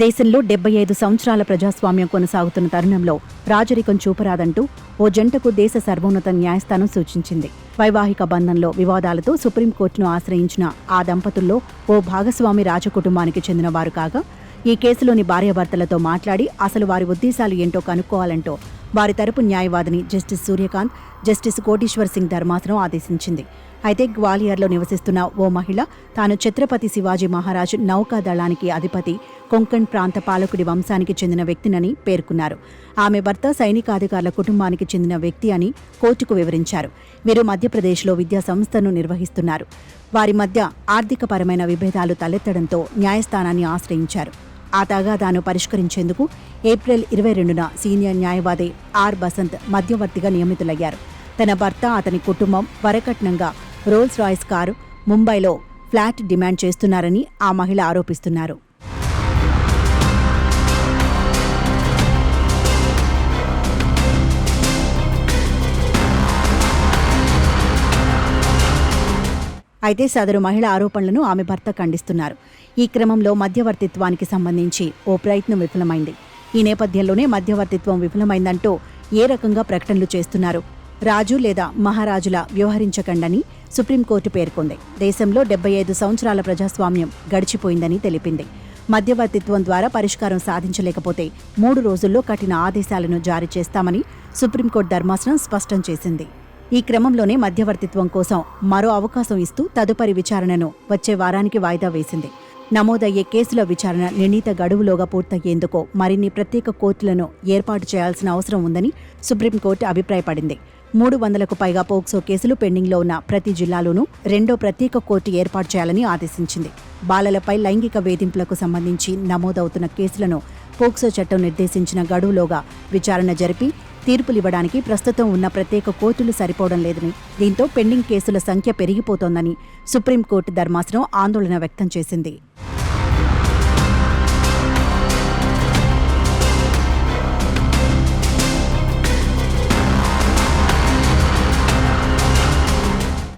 దేశంలో డెబ్బై ఐదు సంవత్సరాల ప్రజాస్వామ్యం కొనసాగుతున్న తరుణంలో రాజరికం చూపరాదంటూ ఓ జంటకు దేశ సర్వోన్నత న్యాయస్థానం సూచించింది. వైవాహిక బంధంలో వివాదాలతో సుప్రీంకోర్టును ఆశ్రయించిన ఆ దంపతుల్లో ఓ భాగస్వామి రాజకుటుంబానికి చెందిన వారు కాగా ఈ కేసులోని భార్యాభర్తలతో మాట్లాడి అసలు వారి ఉద్దేశాలు ఏంటో కనుక్కోవాలంటూ వారి తరపు న్యాయవాదిని జస్టిస్ సూర్యకాంత్ జస్టిస్ కోటీశ్వర్ సింగ్ ధర్మాసనం ఆదేశించింది. అయితే గ్వాలియర్లో నివసిస్తున్న ఓ మహిళ తాను ఛత్రపతి శివాజీ మహారాజ్ నౌకా దళానికి అధిపతి కొంకణ్ ప్రాంత పాలకుడి వంశానికి చెందిన వ్యక్తినని పేర్కొన్నారు. ఆమె భర్త సైనికాధికారుల కుటుంబానికి చెందిన వ్యక్తి అని కోర్టుకు వివరించారు. వీరు మధ్యప్రదేశ్లో విద్యా సంస్థను నిర్వహిస్తున్నారు. వారి మధ్య ఆర్థికపరమైన విభేదాలు తలెత్తడంతో న్యాయస్థానాన్ని ఆశ్రయించారు. ఆ తగాదాను పరిష్కరించేందుకు ఏప్రిల్ ఇరవై రెండున సీనియర్ న్యాయవాది ఆర్ బసంత్ మధ్యవర్తిగా నియమితులయ్యారు. తన భర్త అతని కుటుంబం వరకట్నంగా రోల్స్ రాయ్స్ కారు ముంబైలో ఫ్లాట్ డిమాండ్ చేస్తున్నారని ఆ మహిళ ఆరోపిస్తున్నారు. అయితే సదరు మహిళ ఆరోపణలను ఆమె భర్త ఖండిస్తున్నారు. ఈ క్రమంలో మధ్యవర్తిత్వానికి సంబంధించి ఓ ప్రయత్నం విఫలమైంది. ఈ నేపథ్యంలోనే మధ్యవర్తిత్వం విఫలమైందంటూ ఏ రకంగా ప్రకటనలు చేస్తున్నారు? రాజు లేదా మహారాజులా వ్యవహరించకండని సుప్రీంకోర్టు పేర్కొంది. దేశంలో డెబ్బై ఐదు సంవత్సరాల ప్రజాస్వామ్యం గడిచిపోయిందని తెలిపింది. మధ్యవర్తిత్వం ద్వారా పరిష్కారం సాధించలేకపోతే మూడు రోజుల్లో కఠిన ఆదేశాలను జారీ చేస్తామని సుప్రీంకోర్టు ధర్మాసనం స్పష్టం చేసింది. ఈ క్రమంలోనే మధ్యవర్తిత్వం కోసం మరో అవకాశం ఇస్తూ తదుపరి విచారణను వచ్చే వారానికి వాయిదా వేసింది. నమోదయ్యే కేసుల విచారణ నిర్ణీత గడువులోగా పూర్తయ్యేందుకు మరిన్ని ప్రత్యేక కోర్టులను ఏర్పాటు చేయాల్సిన అవసరం ఉందని సుప్రీంకోర్టు అభిప్రాయపడింది. మూడు వందలకు పైగా పోక్సో కేసులు పెండింగ్లో ఉన్న ప్రతి జిల్లాలోనూ రెండో ప్రత్యేక కోర్టు ఏర్పాటు చేయాలని ఆదేశించింది. బాలలపై లైంగిక వేధింపులకు సంబంధించి నమోదవుతున్న కేసులను పోక్సో చట్టం నిర్దేశించిన గడువులోగా విచారణ జరిపి తీర్పులివ్వడానికి ప్రస్తుతం ఉన్న ప్రత్యేక కోర్టులు సరిపోవడం లేదని దీంతో పెండింగ్ కేసుల సంఖ్య పెరిగిపోతోందని సుప్రీంకోర్టు ధర్మాసనం ఆందోళన వ్యక్తం చేసింది.